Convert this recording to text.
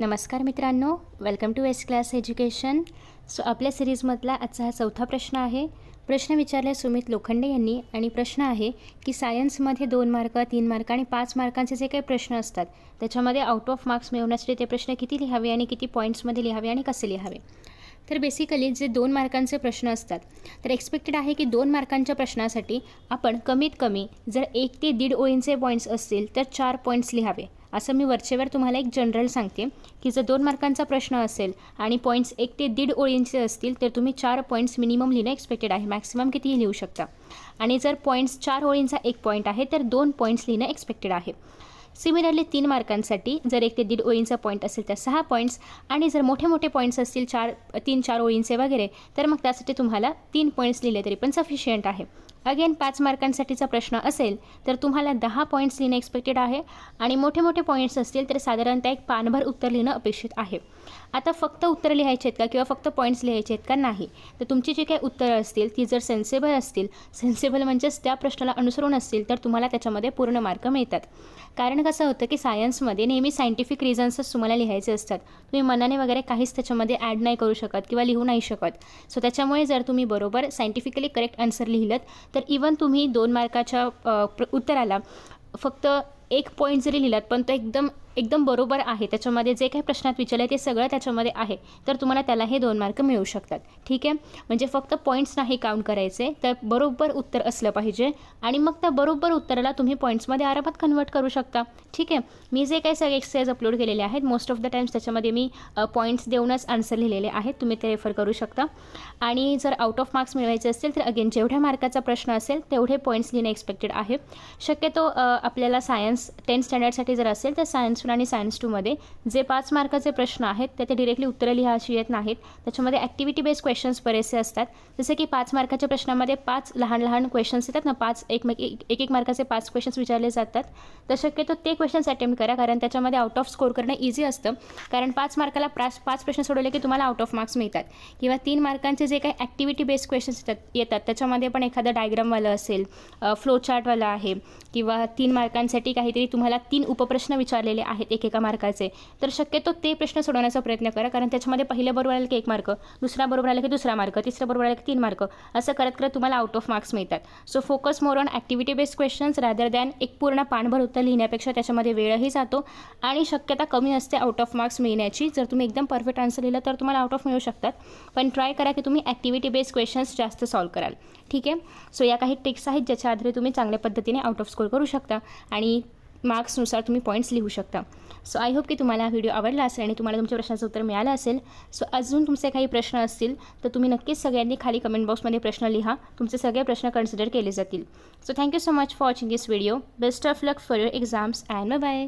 नमस्कार मित्रांनो welcome to S class education so आपल्या सिरीजमधला आजचा हा चौथा प्रश्न आहे. प्रश्न विचारला सुमित लोखंडे यांनी आणि प्रश्न आहे की सायन्समध्ये दोन मार्क तीन मार्क आणि पाच मार्कांचे जे काही प्रश्न असतात त्याच्यामध्ये आउट ऑफ मार्क्स मिळवण्यासाठी ते प्रश्न किती लिहावे आणि किती पॉईंट्समध्ये लिहावे आणि कसे लिहावे? तर बेसिकली जे दोन मार्कांचे प्रश्न असतात तर एक्सपेक्टेड आहे की दोन मार्कांच्या प्रश्नासाठी आपण कमीत कमी जर एक ते दीड ओळींचे पॉईंट्स असतील तर चार पॉईंट्स लिहावे. असं मी वरचेवर तुम्हाला एक जनरल सांगते की जर दोन मार्कांचा प्रश्न असेल आणि पॉईंट्स एक ते दीड ओळींचे असतील तर तुम्ही चार पॉईंट्स मिनिमम लिहिणं एक्सपेक्टेड आहे. मॅक्सिमम कितीही लिहू शकता? आणि जर पॉईंट्स चार ओळींचा एक पॉईंट आहे तर दोन पॉईंट्स लिहिणं एक्सपेक्टेड आहे. सिमिलरली तीन मार्कांसाठी जर एक ते दीड ओळींचा पॉईंट असेल तर सहा पॉईंट्स आणि जर मोठे मोठे पॉईंट्स असतील चार तीन चार ओळींचे वगैरे तर मग त्यासाठी तुम्हाला तीन पॉईंट्स लिहिले तरी पण सफिशियंट आहे. अगेन पाच मार्कांसाठीचा प्रश्न असेल तर तुम्हाला दहा पॉईंट्स लिहिणं एक्सपेक्टेड आहे आणि मोठे मोठे पॉईंट्स असतील तर साधारणतः एक पानभर उत्तर लिहिणं अपेक्षित आहे. आता फक्त उत्तर लिहायचे आहेत का किंवा फक्त पॉईंट्स लिहायचे आहेत का नाही? तर तुमची जी काही उत्तरं असतील ती जर सेन्सेबल असतील सेन्सेबल म्हणजेच त्या प्रश्नाला अनुसरून असतील तर तुम्हाला त्याच्यामध्ये पूर्ण मार्क मिळतात. कारण कसं होतं की सायन्समध्ये नेहमी सायंटिफिक रिझन्सच तुम्हाला लिहायचे असतात. तुम्ही मनाने वगैरे काहीच त्याच्यामध्ये ॲड नाही करू शकत किंवा लिहू नाही शकत. सो त्याच्यामुळे जर तुम्ही बरोबर सायंटिफिकली करेक्ट आन्सर लिहिलं तर इवन तुम्ही दोन मार्काच्या प्र उत्तराला फक्त एक पॉईंट जरी लिहिलात पण तो एकदम एकदम बरोबर आहे. त्याच्यामध्ये जे काही प्रश्नात विचारलं ते सगळं त्याच्यामध्ये आहे. तर तुम्हाला त्याला हे दोन मार्क मिळू शकतात. ठीक आहे? म्हणजे फक्त पॉईंट्स नाही काउंट करायचे तर बरोबर उत्तर असलं पाहिजे. आणि मग त्या बरोबर उत्तराला तुम्ही पॉईंट्समध्ये आरामात कन्वर्ट करू शकता. ठीक आहे? मी जे काही सगळे एक्सरसाइज अपलोड केलेले आहेत मोस्ट ऑफ द टाइम्स त्याच्यामध्ये मी पॉईंट्स देऊनच आन्सर लिहिलेले आहेत. तुम्ही ते रेफर करू शकता. आणि जर आउट ऑफ मार्क्स मिळवायचे असतील तर अगेन जेवढ्या मार्काचा प्रश्न असेल तेवढे पॉईंट्स लिहिणं एक्सपेक्टेड आहे. शक्यतो आपल्याला सायन्स टेन्थ स्टँडर्डसाठी जर असेल तर सायन्स वन आणि सायन्स टूमध्ये जे पाच मार्काचे प्रश्न आहेत ते ते डिरेक्टली उत्तरं लिहा अशी येत नाहीत. त्याच्यामध्ये ॲक्टिव्हिटी बेस्ड क्वेश्चन्स बरेचसे असतात. जसे की पाच मार्काच्या प्रश्नामध्ये पाच लहान लहान क्वेश्चन्स येतात ना पाच एक एक एक मार्काचे पाच क्वेश्चन्स विचारले जातात. तर शक्यतो ते क्वेश्चन्स अटेम्प्ट करा कारण त्याच्यामध्ये आउट ऑफ स्कोर करणं इझी असतं. कारण पाच मार्काला पाच पाच प्रश्न सोडवले की तुम्हाला आउट ऑफ मार्क्स मिळतात. किंवा तीन मार्कांचे जे काही ॲक्टिव्हिटी बेस्ड क्वेश्चन्स येतात येतात. त्याच्यामध्ये पण एखादं डायग्रामवालं असेल फ्लो चार्टवालं आहे किंवा तीन मार्कांसाठी काही काहीतरी तुम्हाला तीन उपप्रश्न विचारलेले आहेत एकेका मार्काचे. तर शक्यतो ते प्रश्न सोडवण्याचा प्रयत्न करा कारण त्याच्यामध्ये पहिल्या बरोबर आलं की एक मार्क दुसरा बरोबर आलं की दुसरा मार्क तिसरा बरोबर आलं की तीन मार्क असं करत करत तुम्हाला आउट ऑफ मार्क्स मिळतात. So focus more on activity based questions rather than एक पूर्ण पाणभर उत्तर लिहिण्यापेक्षा त्याच्यामध्ये वेळही जातो आणि शक्यता कमी असते आउट ऑफ मार्क्स मिळण्याची. जर तुम्ही एकदम परफेक्ट आन्सर लिहिलं तर तुम्हाला आउट ऑफ मिळू शकतात पण ट्राय करा की तुम्ही ॲक्टिव्हिटी बेस्ड क्वेश्चन्स जास्त सॉल्व कराल. ठीक आहे? सो या काही ट्रिक्स आहेत ज्याच्या आधारे तुम्ही चांगल्या पद्धतीने आउट ऑफ स्कोर करू शकता आणि मार्क्सनुसार तुम्ही पॉईंट्स लिहू शकता. सो आय होप की तुम्हाला हा व्हिडिओ आवडला असेल आणि तुम्हाला तुमच्या प्रश्नाचं उत्तर मिळालं असेल. सो अजून तुमचे काही प्रश्न असतील तर तुम्ही नक्कीच सगळ्यांनी खाली कमेंट बॉक्समध्ये प्रश्न लिहा. तुमचे सगळे प्रश्न कन्सिडर केले जातील. So thank you so much for watching this video best of luck for your exams and bye